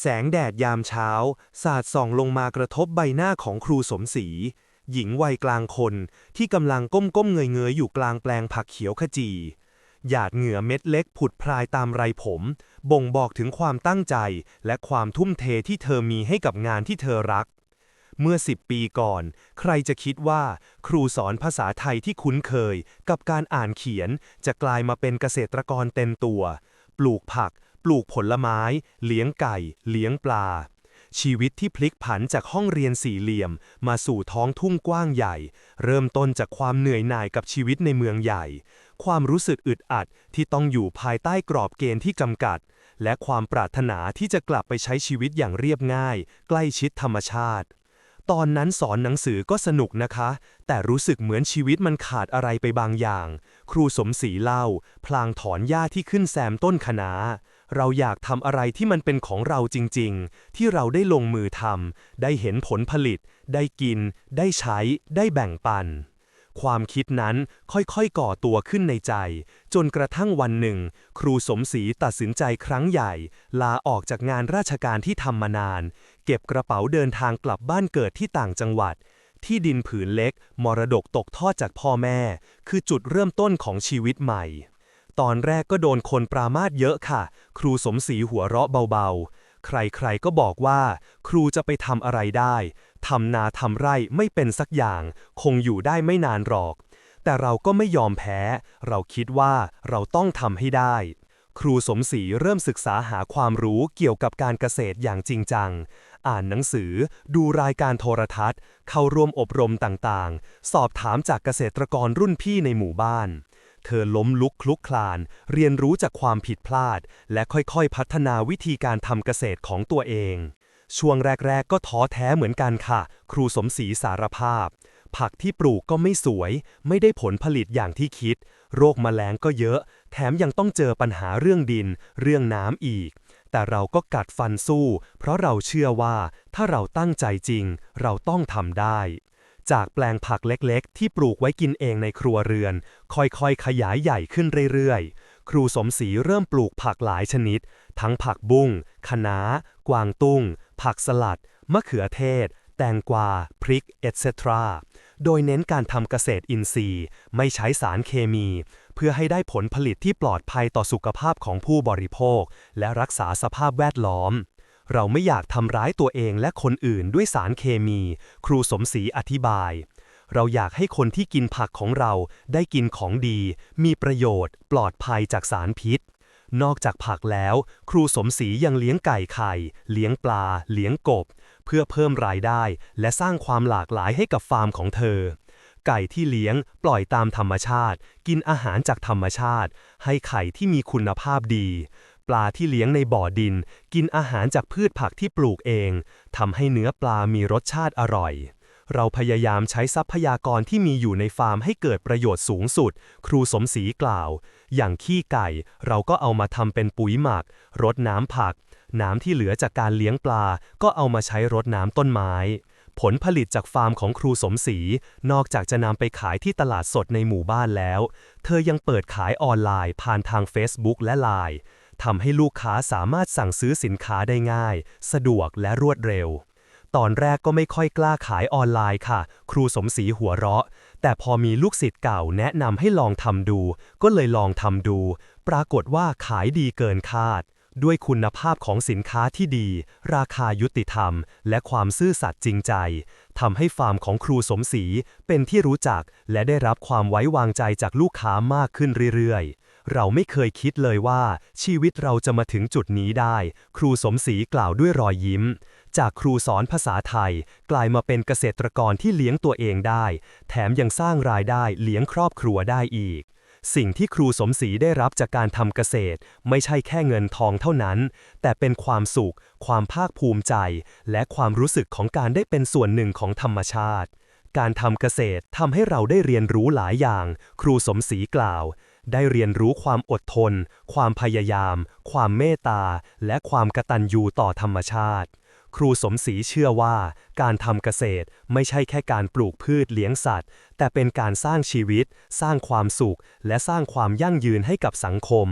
แสงแดดยามเช้า สาดส่องลงมากระทบใบหน้าของครูสมศรี หญิงวัยกลางคนที่กำลังก้มๆเงยๆอยู่กลางแปลงผักเขียวขจี หยาดเหงื่อเม็ดเล็กผุดพรายตามไรผม บ่งบอกถึงความตั้งใจและความทุ่มเทที่เธอมีให้กับงานที่เธอรัก เมื่อสิบปีก่อน ใครจะคิดว่า ครูสอนภาษาไทยที่คุ้นเคย กับการอ่านเขียนจะกลายมาเป็นเกษตรกรเต็มตัว ปลูกผัก ปลูกผลไม้ เลี้ยงไก่ เลี้ยงปลา ชีวิตที่พลิกผันจากห้องเรียนสี่เหลี่ยม มาสู่ท้องทุ่งกว้างใหญ่ เริ่มต้นจากความเหนื่อยหน่ายกับชีวิตในเมืองใหญ่ ความรู้สึกอึดอัดที่ต้องอยู่ภายใต้กรอบเกณฑ์ที่จำกัด และความปรารถนาที่จะกลับไปใช้ชีวิตอย่างเรียบง่าย ใกล้ชิดธรรมชาติตอนนั้นสอนหนังสือก็สนุกนะคะ แต่รู้สึกเหมือนชีวิตมันขาดอะไรไปบางอย่าง ครูสมศรีเล่า พลางถอนหญ้าที่ขึ้นแซมต้นคะนา เราอยากทำอะไรที่มันเป็นของเราจริง ๆ ที่เราได้ลงมือทำได้เห็นผลผลิต ได้กิน ได้ใช้ ได้แบ่งปัน ความคิดนั้นค่อยๆก่อตัวขึ้นในใจ จนกระทั่งวันหนึ่ง ครูสมศรีตัดสินใจครั้งใหญ่ ลาออกจากงานราชการที่ทำมานาน เก็บกระเป๋าเดินทางกลับบ้านเกิดที่ต่างจังหวัดที่ดินผืนเล็ก มรดกตกทอดจากพ่อแม่ คือจุดเริ่มต้นของชีวิตใหม่ ตอนแรกก็โดนคนปรามาสเยอะค่ะ ครูสมศรีหัวเราะเบาๆ ใครๆก็บอกว่า ครูจะไปทำอะไรได้ทำนาทำไร่ไม่เป็นสักอย่าง คงอยู่ได้ไม่นานหรอก แต่เราก็ไม่ยอมแพ้ เราคิดว่าเราต้องทำให้ได้ ครูสมศรีเริ่มศึกษาหาความรู้เกี่ยวกับการเกษตรอย่างจริงจัง อ่านหนังสือ ดูรายการโทรทัศน์ เข้าร่วมอบรมต่างๆ สอบถามจากเกษตรกรรุ่นพี่ในหมู่บ้าน เธอล้มลุกคลุกคลาน เรียนรู้จากความผิดพลาด และค่อยๆ พัฒนาวิธีการทำเกษตรของตัวเอง ช่วงแรกๆ ก็ท้อแท้เหมือนกันค่ะ ครูสมศรีสารภาพ ผักที่ปลูกก็ไม่สวย ไม่ได้ผลผลิตอย่างที่คิด โรคแมลงก็เยอะ แถมยังต้องเจอปัญหาเรื่องดิน เรื่องน้ำอีก แต่เราก็กัดฟันสู้ เพราะเราเชื่อว่าถ้าเราตั้งใจจริง เราต้องทำได้ จากแปลงผักเล็กๆ ที่ปลูกไว้กินเองในครัวเรือน ค่อยๆ ขยายใหญ่ขึ้นเรื่อยๆ ครูสมศรีเริ่มปลูกผักหลายชนิด ทั้งผักบุ้งคะน้ากวางตุ้ง ผักสลัด มะเขือเทศ แตงกวา พริก etc. โดยเน้นการทำเกษตรอินทรีย์ ไม่ใช้สารเคมี เพื่อให้ได้ผลผลิตที่ปลอดภัยต่อสุขภาพของผู้บริโภค และรักษาสภาพแวดล้อม เราไม่อยากทำร้ายตัวเองและคนอื่นด้วยสารเคมี ครูสมศรีอธิบาย เราอยากให้คนที่กินผักของเราได้กินของดี มีประโยชน์ ปลอดภัยจากสารพิษ นอกจากผักแล้ว ครูสมศรียังเลี้ยงไก่ไข่ เลี้ยงปลา เลี้ยงกบ เพื่อเพิ่มรายได้ และสร้างความหลากหลายให้กับฟาร์มของเธอไก่ที่เลี้ยงปล่อยตามธรรมชาติ กินอาหารจากธรรมชาติ ให้ไข่ที่มีคุณภาพดี ปลาที่เลี้ยงในบ่อดิน กินอาหารจากพืชผักที่ปลูกเองทำให้เนื้อปลามีรสชาติอร่อย เราพยายามใช้ทรัพยากรที่มีอยู่ในฟาร์มให้เกิดประโยชน์สูงสุด ครูสมศรีกล่าว อย่างขี้ไก่ เราก็เอามาทำเป็นปุ๋ยหมัก รดน้ำผัก น้ำที่เหลือจากการเลี้ยงปลา ก็เอามาใช้รดน้ำต้นไม้ผลผลิตจากฟาร์มของครูสมศรี นอกจากจะนำไปขายที่ตลาดสดในหมู่บ้านแล้ว เธอยังเปิดขายออนไลน์ผ่านทาง Facebook และ Line ทำให้ลูกค้าสามารถสั่งซื้อสินค้าได้ง่าย สะดวกและรวดเร็ว ตอนแรกก็ไม่ค่อยกล้าขายออนไลน์ค่ะ ครูสมศรีหัวเราะ แต่พอมีลูกศิษย์เก่าแนะนำให้ลองทำดู ก็เลยลองทำดู ปรากฏว่าขายดีเกินคาด ด้วยคุณภาพของสินค้าที่ดี ราคายุติธรรม และความซื่อสัตย์จริงใจทำให้ฟาร์มของครูสมศรีเป็นที่รู้จัก และได้รับความไว้วางใจจากลูกค้ามากขึ้นเรื่อยๆ เราไม่เคยคิดเลยว่า ชีวิตเราจะมาถึงจุดนี้ได้ ครูสมศรีกล่าวด้วยรอยยิ้ม จากครูสอนภาษาไทย กลายมาเป็นเกษตรกรที่เลี้ยงตัวเองได้ แถมยังสร้างรายได้เลี้ยงครอบครัวได้อีกสิ่งที่ครูสมศรีได้รับจากการทำเกษตร ไม่ใช่แค่เงินทองเท่านั้น แต่เป็นความสุข ความภาคภูมิใจ และความรู้สึกของการได้เป็นส่วนหนึ่งของธรรมชาติ การทำเกษตรทำให้เราได้เรียนรู้หลายอย่าง ครูสมศรีกล่าว ได้เรียนรู้ความอดทน ความพยายาม ความเมตตา และความกตัญญูต่อธรรมชาติ ครูสมศรีเชื่อว่า การทำเกษตรไม่ใช่แค่การปลูกพืชเลี้ยงสัตว์ แต่เป็นการสร้างชีวิต สร้างความสุข และสร้างความยั่งยืนให้กับสังคม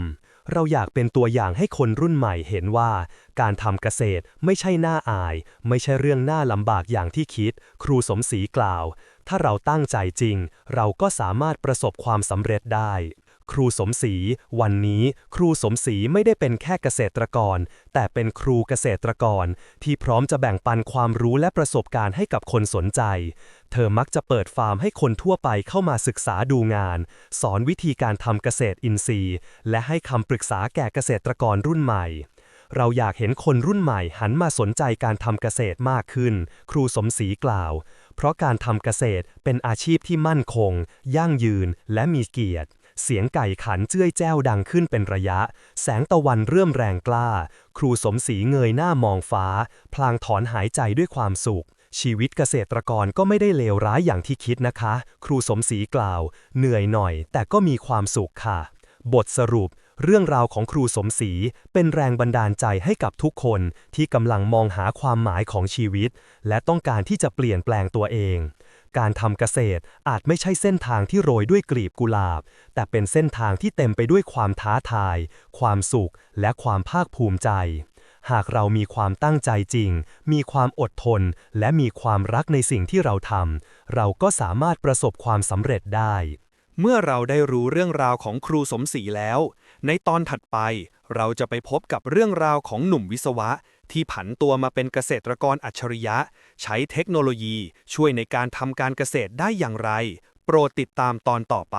เราอยากเป็นตัวอย่างให้คนรุ่นใหม่เห็นว่า การทำเกษตรไม่ใช่หน้าอาย ไม่ใช่เรื่องหน่าลำบากอย่างที่คิด ครูสมศรีกล่าว ถ้าเราตั้งใจจริง เราก็สามารถประสบความสำเร็จได้ ครูสมศรี วันนี้ครูสมศรีไม่ได้เป็นแค่เกษตรกร แต่เป็นครูเกษตรกร ที่พร้อมจะแบ่งปันความรู้และประสบการณ์ให้กับคนสนใจ เธอมักจะเปิดฟาร์มให้คนทั่วไปเข้ามาศึกษาดูงาน สอนวิธีการทำเกษตรอินทรีย์ และให้คำปรึกษาแก่เกษตรกรรุ่นใหม่เราอยากเห็นคนรุ่นใหม่หันมาสนใจการทำเกษตรมากขึ้น ครูสมศรีกล่าว เพราะการทำเกษตรเป็นอาชีพที่มั่นคง ยั่งยืน และมีเกียรติ เสียงไก่ขันเจ้ยแจ้วดังขึ้นเป็นระยะ แสงตะวันเริ่มแรงกล้า ครูสมศรีเงยหน้ามองฟ้า พลางถอนหายใจด้วยความสุข ชีวิตเกษตรกรก็ไม่ได้เลวร้ายอย่างที่คิดนะคะ ครูสมศรีกล่าว เหนื่อยหน่อย แต่ก็มีความสุขค่ะ บทสรุปเรื่องราวของครูสมศรีเป็นแรงบันดาลใจให้กับทุกคนที่กำลังมองหาความหมายของชีวิต และต้องการที่จะเปลี่ยนแปลงตัวเอง การทำเกษตรอาจไม่ใช่เส้นทางที่โรยด้วยกลีบกุหลาบ แต่เป็นเส้นทางที่เต็มไปด้วยความท้าทาย ความสุข และความภาคภูมิใจ หากเรามีความตั้งใจจริง มีความอดทน และมีความรักในสิ่งที่เราทำ เราก็สามารถประสบความสำเร็จได้ เมื่อเราได้รู้เรื่องราวของครูสมศรีแล้ว ในตอนถัดไปเราจะไปพบกับเรื่องราวของหนุ่มวิศวะ ที่ผันตัวมาเป็นเกษตรกรอัจฉริยะ ใช้เทคโนโลยีช่วยในการทำการเกษตรได้อย่างไร โปรดติดตามตอนต่อไป